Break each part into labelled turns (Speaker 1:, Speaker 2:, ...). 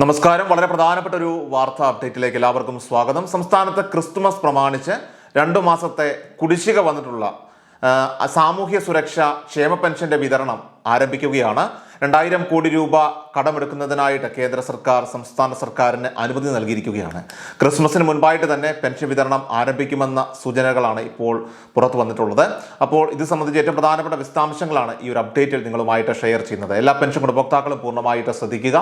Speaker 1: നമസ്കാരം. വളരെ പ്രധാനപ്പെട്ട ഒരു വാർത്താ അപ്ഡേറ്റിലേക്ക് എല്ലാവർക്കും സ്വാഗതം. സംസ്ഥാനത്ത് ക്രിസ്തുമസ് പ്രമാണിച്ച് രണ്ടു മാസത്തെ കുടിശ്ശിക വന്നിട്ടുള്ള സാമൂഹ്യ സുരക്ഷ ക്ഷേമ പെൻഷന്റെ വിതരണം ആരംഭിക്കുകയാണ്. രണ്ടായിരം കോടി രൂപ കടമെടുക്കുന്നതിനായിട്ട് കേന്ദ്ര സർക്കാർ സംസ്ഥാന സർക്കാരിന് അനുമതി നൽകിയിരിക്കുകയാണ്. ക്രിസ്മസിന് മുൻപായിട്ട് തന്നെ പെൻഷൻ വിതരണം ആരംഭിക്കുമെന്ന സൂചനകളാണ് ഇപ്പോൾ പുറത്തു വന്നിട്ടുള്ളത്. അപ്പോൾ ഇത് സംബന്ധിച്ച് ഏറ്റവും പ്രധാനപ്പെട്ട വിശദാംശങ്ങളാണ് ഈ ഒരു അപ്ഡേറ്റിൽ നിങ്ങളുമായിട്ട് ഷെയർ ചെയ്യുന്നത്. എല്ലാ പെൻഷൻ ഗുണഭോക്താക്കളും പൂർണമായിട്ട് ശ്രദ്ധിക്കുക.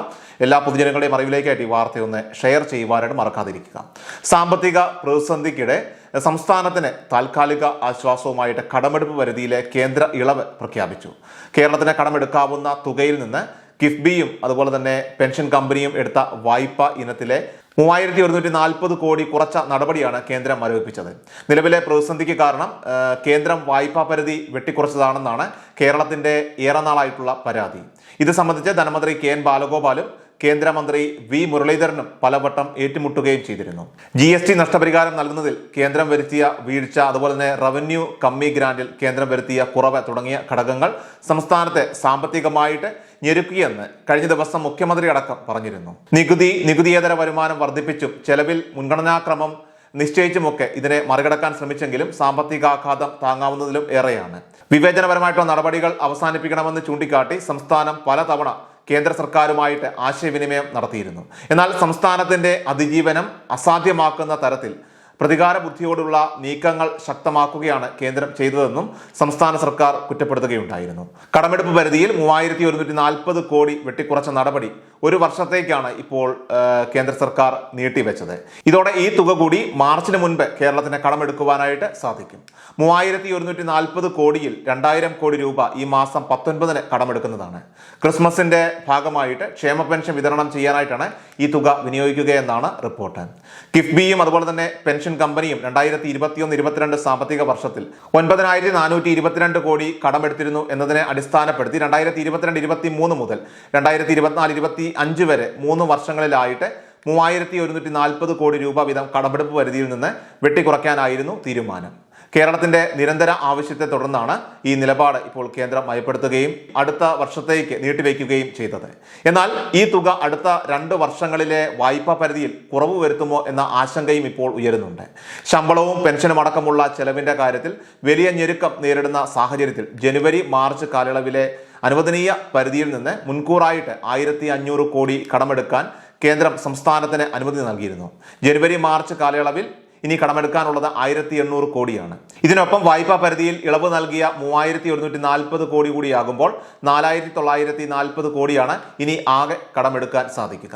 Speaker 1: എല്ലാ പൊതുജനങ്ങളുടെയും അറിവിലേക്കായിട്ട് ഈ വാർത്തയൊന്ന് ഷെയർ ചെയ്യുവാനായിട്ട് മറക്കാതിരിക്കുക. സാമ്പത്തിക പ്രതിസന്ധിക്കിടെ സംസ്ഥാനത്തിന് താൽക്കാലിക ആശ്വാസവുമായിട്ട് കടമെടുപ്പ് പരിധിയിലെ കേന്ദ്ര ഇളവ് പ്രഖ്യാപിച്ചു. കേരളത്തിന് കടമെടുക്കാവുന്ന തുകയിൽ നിന്ന് കിഫ്ബിയും അതുപോലെ തന്നെ പെൻഷൻ കമ്പനിയും എടുത്ത വായ്പ ഇനത്തിലെ മൂവായിരത്തി ഒരുന്നൂറ്റി നാൽപ്പത് കോടി കുറച്ച നടപടിയാണ് കേന്ദ്രം ആരോപിച്ചത് നിലവിലെ പ്രതിസന്ധിക്ക് കാരണം കേന്ദ്രം വായ്പാ പരിധി വെട്ടിക്കുറച്ചതാണെന്നാണ് കേരളത്തിന്റെ ഏറെ നാളായിട്ടുള്ള പരാതി. ഇത് സംബന്ധിച്ച് ധനമന്ത്രി കെ എൻ ബാലഗോപാലും കേന്ദ്രമന്ത്രി വി മുരളീധരനും പലവട്ടം ഏറ്റുമുട്ടുകയും ചെയ്തിരുന്നു. ജി എസ് ടി നഷ്ടപരിഹാരം നൽകുന്നതിൽ കേന്ദ്രം വരുത്തിയ വീഴ്ച അതുപോലെ തന്നെ റവന്യൂ കമ്മി ഗ്രാന്റിൽ കേന്ദ്രം വരുത്തിയ കുറവ് തുടങ്ങിയ ഘടകങ്ങൾ സംസ്ഥാനത്തെ സാമ്പത്തികമായിട്ട് ഞെരുക്കിയെന്ന് കഴിഞ്ഞ ദിവസം മുഖ്യമന്ത്രി അടക്കം പറഞ്ഞിരുന്നു. നികുതി നികുതിയേതര വരുമാനം വർദ്ധിപ്പിച്ചും ചെലവിൽ മുൻഗണനാക്രമം നിശ്ചയിച്ചുമൊക്കെ ഇതിനെ മറികടക്കാൻ ശ്രമിച്ചെങ്കിലും സാമ്പത്തികാഘാതം താങ്ങാവുന്നതിലും ഏറെയാണ്. വിവേചനപരമായിട്ടുള്ള നടപടികൾ അവസാനിപ്പിക്കണമെന്ന് ചൂണ്ടിക്കാട്ടി സംസ്ഥാനം പലതവണ കേന്ദ്ര സർക്കാരുമായിട്ട് ആശയവിനിമയം നടത്തിയിരുന്നു. എന്നാൽ സംസ്ഥാനത്തിന്റെ അതിജീവനം അസാധ്യമാക്കുന്ന തരത്തിൽ പ്രതികാര ബുദ്ധിയോടുള്ള നീക്കങ്ങൾ ശക്തമാക്കുകയാണ് കേന്ദ്രം ചെയ്തതെന്നും സംസ്ഥാന സർക്കാർ കുറ്റപ്പെടുത്തുകയുണ്ടായിരുന്നു. കടമെടുപ്പ് പരിധിയിൽ മൂവായിരത്തി ഒരുന്നൂറ്റി നാൽപ്പത് കോടി വെട്ടിക്കുറച്ച നടപടി ഒരു വർഷത്തേക്കാണ് ഇപ്പോൾ കേന്ദ്ര സർക്കാർ നീട്ടിവെച്ചത്. ഇതോടെ ഈ തുക കൂടി മാർച്ചിന് മുൻപ് കേരളത്തിന് കടമെടുക്കുവാനായിട്ട് സാധിക്കും. മൂവായിരത്തി ഒരുന്നൂറ്റി നാൽപ്പത് കോടിയിൽ രണ്ടായിരം കോടി രൂപ ഈ മാസം പത്തൊൻപതിന് കടമെടുക്കുന്നതാണ്. ക്രിസ്മസിന്റെ ഭാഗമായിട്ട് ക്ഷേമ പെൻഷൻ വിതരണം ചെയ്യാനായിട്ടാണ് ഈ തുക വിനിയോഗിക്കുകയെന്നാണ് റിപ്പോർട്ട്. കിഫ്ബിയും അതുപോലെ തന്നെ പെൻഷൻ കമ്പനിയും രണ്ടായിരത്തി ഇരുപത്തിയൊന്ന് ഇരുപത്തിരണ്ട് സാമ്പത്തിക വർഷത്തിൽ ഒൻപതിനായിരത്തി നാനൂറ്റി ഇരുപത്തിരണ്ട് കോടി കടമെടുത്തിരുന്നു എന്നതിനെ അടിസ്ഥാനപ്പെടുത്തി രണ്ടായിരത്തി ഇരുപത്തിരണ്ട് ഇരുപത്തി മൂന്ന് മുതൽ രണ്ടായിരത്തി ഇരുപത്തിനാല് ഇരുപത്തി അഞ്ച് വരെ മൂന്ന് വർഷങ്ങളിലായിട്ട് മൂവായിരത്തി ഒരുന്നൂറ്റി നാൽപ്പത് കോടി രൂപ വീതം കടമെടുപ്പ് പരിധിയിൽ നിന്ന് വെട്ടിക്കുറയ്ക്കാനായിരുന്നു തീരുമാനം. കേരളത്തിന്റെ നിരന്തര ആവശ്യത്തെ തുടർന്നാണ് ഈ നിലപാട് ഇപ്പോൾ കേന്ദ്രം മയപ്പെടുത്തുകയും അടുത്ത വർഷത്തേക്ക് നീട്ടിവെക്കുകയും ചെയ്തത്. എന്നാൽ ഈ തുക അടുത്ത രണ്ട് വർഷങ്ങളിലെ വായ്പാ പരിധിയിൽ കുറവ് വരുത്തുമോ എന്ന ആശങ്കയും ഇപ്പോൾ ഉയരുന്നുണ്ട്. ശമ്പളവും പെൻഷനും അടക്കമുള്ള ചെലവിന്റെ കാര്യത്തിൽ വലിയ ഞെരുക്കം നേരിടുന്ന സാഹചര്യത്തിൽ ജനുവരി മാർച്ച് കാലയളവിലെ അനുവദനീയ പരിധിയിൽ നിന്ന് മുൻകൂറായിട്ട് ആയിരത്തി അഞ്ഞൂറ് കോടി കടമെടുക്കാൻ കേന്ദ്രം സംസ്ഥാനത്തിന് അനുമതി നൽകിയിരുന്നു. ജനുവരി മാർച്ച് കാലയളവിൽ ഇനി കടമെടുക്കാനുള്ളത് ആയിരത്തി എണ്ണൂറ് കോടിയാണ്. ഇതിനൊപ്പം വായ്പാ പരിധിയിൽ ഇളവ് നൽകിയ മൂവായിരത്തി ഒരുന്നൂറ്റി നാൽപ്പത് കോടി കൂടിയാകുമ്പോൾ നാലായിരത്തി തൊള്ളായിരത്തി നാൽപ്പത് കോടിയാണ് ഇനി ആകെ കടമെടുക്കാൻ സാധിക്കുക.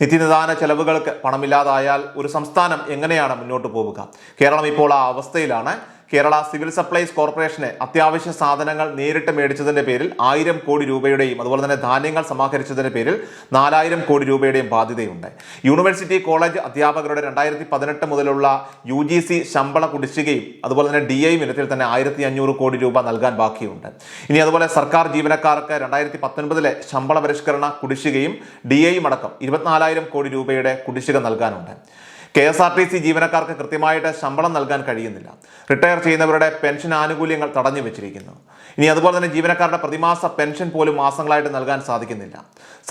Speaker 1: നിത്യനിദാന ചെലവുകൾക്ക് പണമില്ലാതായാൽ ഒരു സംസ്ഥാനം എങ്ങനെയാണ് മുന്നോട്ട് പോവുക? കേരളം ഇപ്പോൾ ആ അവസ്ഥയിലാണ്. കേരള സിവിൽ സപ്ലൈസ് കോർപ്പറേഷന് അത്യാവശ്യ സാധനങ്ങൾ നേരിട്ട് മേടിച്ചതിന്റെ പേരിൽ ആയിരം കോടി രൂപയുടെയും അതുപോലെ തന്നെ ധാന്യങ്ങൾ സമാഹരിച്ചതിന്റെ പേരിൽ നാലായിരം കോടി രൂപയുടെയും ബാധ്യതയുണ്ട്. യൂണിവേഴ്സിറ്റി കോളേജ് അധ്യാപകരുടെ രണ്ടായിരത്തി പതിനെട്ട് മുതലുള്ള യു ജി സി ശമ്പള കുടിശ്ശികയും അതുപോലെ തന്നെ ഡി ഐ ഇനത്തിൽ തന്നെ ആയിരത്തി അഞ്ഞൂറ് കോടി രൂപ നൽകാൻ ബാക്കിയുണ്ട്. ഇനി അതുപോലെ സർക്കാർ ജീവനക്കാർക്ക് രണ്ടായിരത്തി പത്തൊൻപതിലെ ശമ്പള പരിഷ്കരണ കുടിശ്ശികയും ഡി ഐയും അടക്കം ഇരുപത്തിനാലായിരം കോടി രൂപയുടെ കുടിശ്ശിക നൽകാനുണ്ട്. K S R T C ജീവനക്കാർക്ക് കൃത്യമായിട്ട് ശമ്പളം നൽകാൻ കഴിയുന്നില്ല. റിട്ടയർ ചെയ്യുന്നവരുടെ പെൻഷൻ ആനുകൂല്യങ്ങൾ തടഞ്ഞു വെച്ചിരിക്കുന്നു. ഇനി അതുപോലെ തന്നെ ജീവനക്കാരുടെ പ്രതിമാസ പെൻഷൻ പോലും മാസങ്ങളായിട്ട് നൽകാൻ സാധിക്കുന്നില്ല.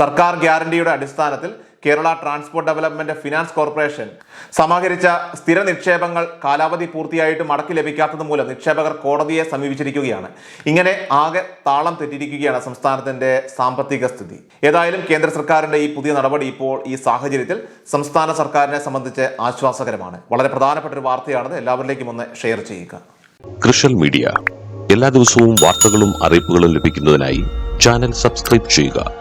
Speaker 1: സർക്കാർ ഗ്യാരണ്ടിയുടെ അടിസ്ഥാനത്തിൽ Kerala transport development finance corporation. സമാഹരിച്ച സ്ഥിര നിക്ഷേപങ്ങൾ കാലാവധി പൂർത്തിയായിട്ട് മടക്കി ലഭിക്കാത്തത് മൂലം നിക്ഷേപകർ കോടതിയെ സമീപിച്ചിരിക്കുകയാണ്. ഇങ്ങനെ ആകെ താളം തെറ്റിരിക്കുകയാണ് സംസ്ഥാനത്തിന്റെ സാമ്പത്തിക സ്ഥിതി. ഏതായാലും കേന്ദ്ര സർക്കാരിന്റെ ഈ പുതിയ നടപടി ഇപ്പോൾ ഈ സാഹചര്യത്തിൽ സംസ്ഥാന സർക്കാരിനെ സംബന്ധിച്ച് ആശ്വാസകരമാണ്. വളരെ പ്രധാനപ്പെട്ട ഒരു വാർത്തയാണത്. എല്ലാവരിലേക്കും ഒന്ന് ഷെയർ ചെയ്യുക.
Speaker 2: Social media. എല്ലാ ദിവസവും വാർത്തകളും അറിയിപ്പുകളും ലഭിക്കുന്നതിനായി ചാനൽ സബ്സ്ക്രൈബ് ചെയ്യുക.